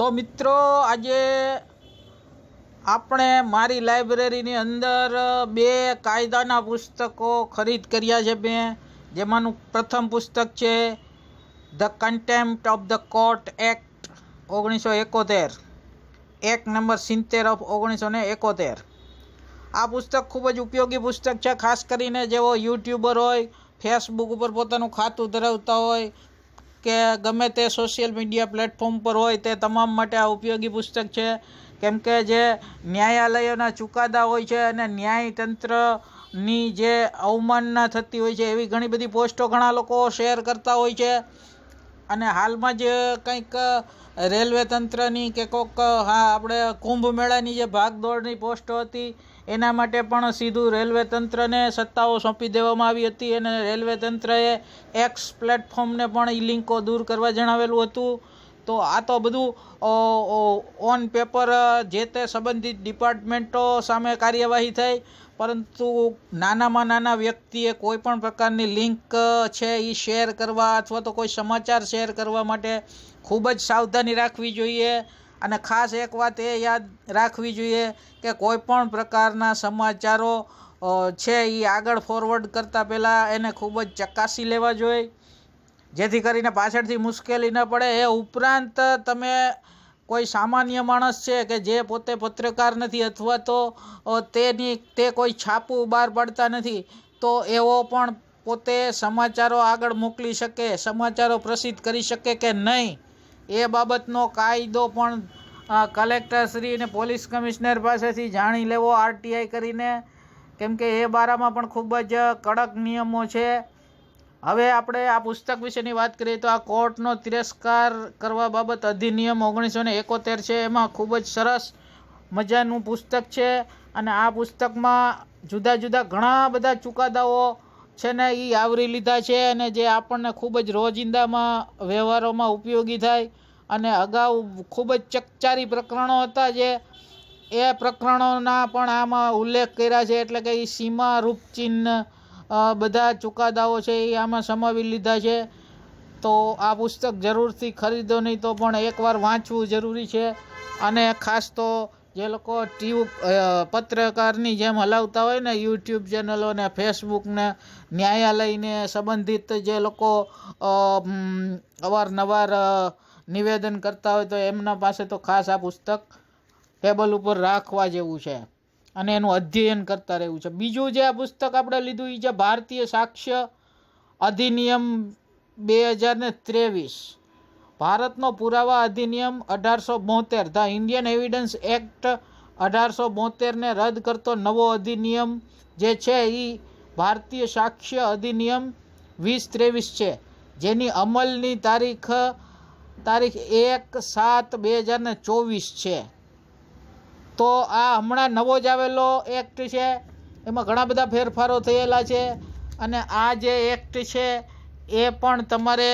તો મિત્રો, આજે આપણે મારી લાઇબ્રેરીની અંદર બે કાયદાના પુસ્તકો ખરીદ કર્યા છે મેં જેમાંનું પ્રથમ પુસ્તક છે the contempt of the court act ઓગણીસો એકોતેર. એક્ટ નંબર સિત્તેર ઓફ ઓગણીસો ને એકોતેર. આ પુસ્તક ખૂબ જ ઉપયોગી પુસ્તક છે, ખાસ કરીને જેઓ યુટ્યુબર હોય, ફેસબુક ઉપર પોતાનું ખાતું ધરાવતા હોય કે ગમે તે સોશિયલ મીડિયા પ્લેટફોર્મ પર હોય તે તમામ માટે આ ઉપયોગી પુસ્તક છે. કેમ કે જે ન્યાયાલયોના ચુકાદા હોય છે અને ન્યાયતંત્રની જે અવમાનના થતી હોય છે એવી ઘણી બધી પોસ્ટો ઘણા લોકો શેર કરતા હોય છે. અને હાલમાં જ કંઈક રેલવે તંત્રની કે કોક હા, આપણે કુંભ મેળાની જે ભાગદોડની પોસ્ટો હતી, એના માટે પણ સીધું રેલવે તંત્રને સત્તાઓ સોંપી દેવામાં આવી હતી. અને રેલવે તંત્રએ એક્સ પ્લેટફોર્મને પણ એ લિંકો દૂર કરવા જણાવેલું હતું. તો આ તો બધું ઓન પેપર જે તે સંબંધિત ડિપાર્ટમેન્ટો સામે કાર્યવાહી થઈ, પરંતુ નાનામાં નાના વ્યક્તિએ કોઈ પણ પ્રકારની લિંક છે એ શેર કરવા અથવા તો કોઈ સમાચાર શેર કરવા માટે ખૂબ જ સાવધાની રાખવી જોઈએ. અને ખાસ એક વાત એ યાદ રાખવી જોઈએ કે કોઈ પણ પ્રકારના સમાચારો છે એ આગળ ફોરવર્ડ કરતાં પહેલાં એને ખૂબ જ ચકાસી લેવા જોઈએ. જેથી કરીને પાછળથી મુશ્કેલી ન પડે. એ ઉપરાંત તમે કોઈ સામાન્ય માણસ છે કે જે પોતે પત્રકાર નથી અથવા તો તેની, તે કોઈ છાપું બહાર પાડતા નથી, તો એવો પણ પોતે સમાચારો આગળ મોકલી શકે, સમાચારો પ્રસિદ્ધ કરી શકે કે નહીં, એ બાબતનો કાયદો પણ કલેક્ટરશ્રી અને પોલીસ કમિશનર પાસેથી જાણી લેવો, આરટીઆઈ કરીને. કેમ કે એ બારામાં પણ ખૂબ જ કડક નિયમો છે. હવે આપણે આ પુસ્તક વિશેની વાત કરીએ તો આ કોર્ટનો તિરસ્કાર કરવા બાબત અધિનિયમ ઓગણીસો ને એકોતેર છે. એમાં ખૂબ જ સરસ મજાનું પુસ્તક છે અને આ પુસ્તકમાં જુદા જુદા ઘણા બધા ચુકાદાઓ છે ને એ આવરી લીધા છે અને જે આપણને ખૂબ જ રોજિંદામાં વ્યવહારોમાં ઉપયોગી થાય અને અગાઉ ખૂબ જ ચકચારી પ્રકરણો હતા જે એ પ્રકરણોના પણ આમાં ઉલ્લેખ કર્યા છે. એટલે કે એ સીમા રૂપચિહ્ન બધા ચુકાદાઓ છે એ આમાં સમાવી લીધા છે. તો આ પુસ્તક જરૂરથી ખરીદો, નહીં તો પણ એકવાર વાંચવું જરૂરી છે. અને ખાસ તો જે લોકો ટ્યુબ પત્રકારની જેમ હલાવતા હોય ને, યુટ્યુબ ચેનલોને ફેસબુકને ન્યાયાલયને સંબંધિત જે લોકો અવારનવાર નિવેદન કરતા હોય તો એમના પાસે તો ખાસ આ પુસ્તક ટેબલ ઉપર રાખવા જેવું છે. અને એનું અધ્યયન કરતા રહેવું છે. બીજું જે આ પુસ્તક આપણે લીધું એ છે ભારતીય સાક્ષ્ય અધિનિયમ બે હજાર ને ત્રેવીસ. ભારતનો પુરાવા અધિનિયમ અઢારસો બોતેર, ધ ઇન્ડિયન એવિડન્સ એક્ટ અઢારસો બોતેરને રદ કરતો નવો અધિનિયમ જે છે એ ભારતીય સાક્ષ્ય અધિનિયમ વીસ ત્રેવીસ છે. જેની અમલની તારીખ તારીખ એક સાત બે હજાર ને ચોવીસ છે. તો આ હમણાં નવો જ આવેલો એક્ટ છે. એમાં ઘણા બધા ફેરફારો થયેલા છે. અને આ જે એક્ટ છે, એ પણ તમારે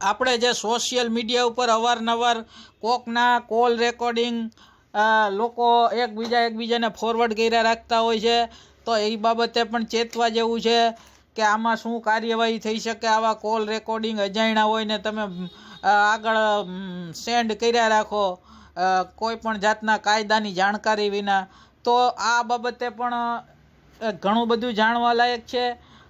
આપણે જે સોશિયલ મીડિયા ઉપર અવારનવાર કોકના કોલ રેકોર્ડિંગ લોકો એકબીજા એકબીજાને ફોરવર્ડ કર્યા રાખતા હોય છે. તો એ બાબતે પણ ચેતવા જેવું છે કે આમાં શું કાર્યવાહી થઈ શકે, આવા કોલ રેકોર્ડિંગ અજાણ્યા હોય ને તમે આગળ સેન્ડ કર્યા રાખો. કોઈ પણ જાતના કાયદાની જાણકારી વિના, તો આ બાબતે પણ ઘણું બધું જાણવા લાયક છે.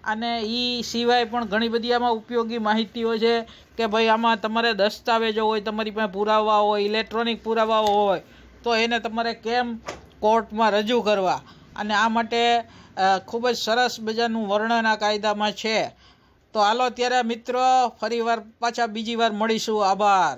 અને એ સિવાય પણ ઘણી બધી આમાં ઉપયોગી માહિતીઓ છે કે ભાઈ આમાં તમારે દસ્તાવેજો હોય, તમારી પાસે પુરાવા હોય, ઇલેક્ટ્રોનિક પુરાવાઓ હોય, તો એને તમારે કેમ કોર્ટમાં રજૂ કરવા? અને આ માટે ખૂબ જ સરસ મજાનું વર્ણન આ કાયદામાં છે. તો હાલો, ત્યારે મિત્રો, ફરી વાર પાછા બીજી વાર મળીશું. આભાર.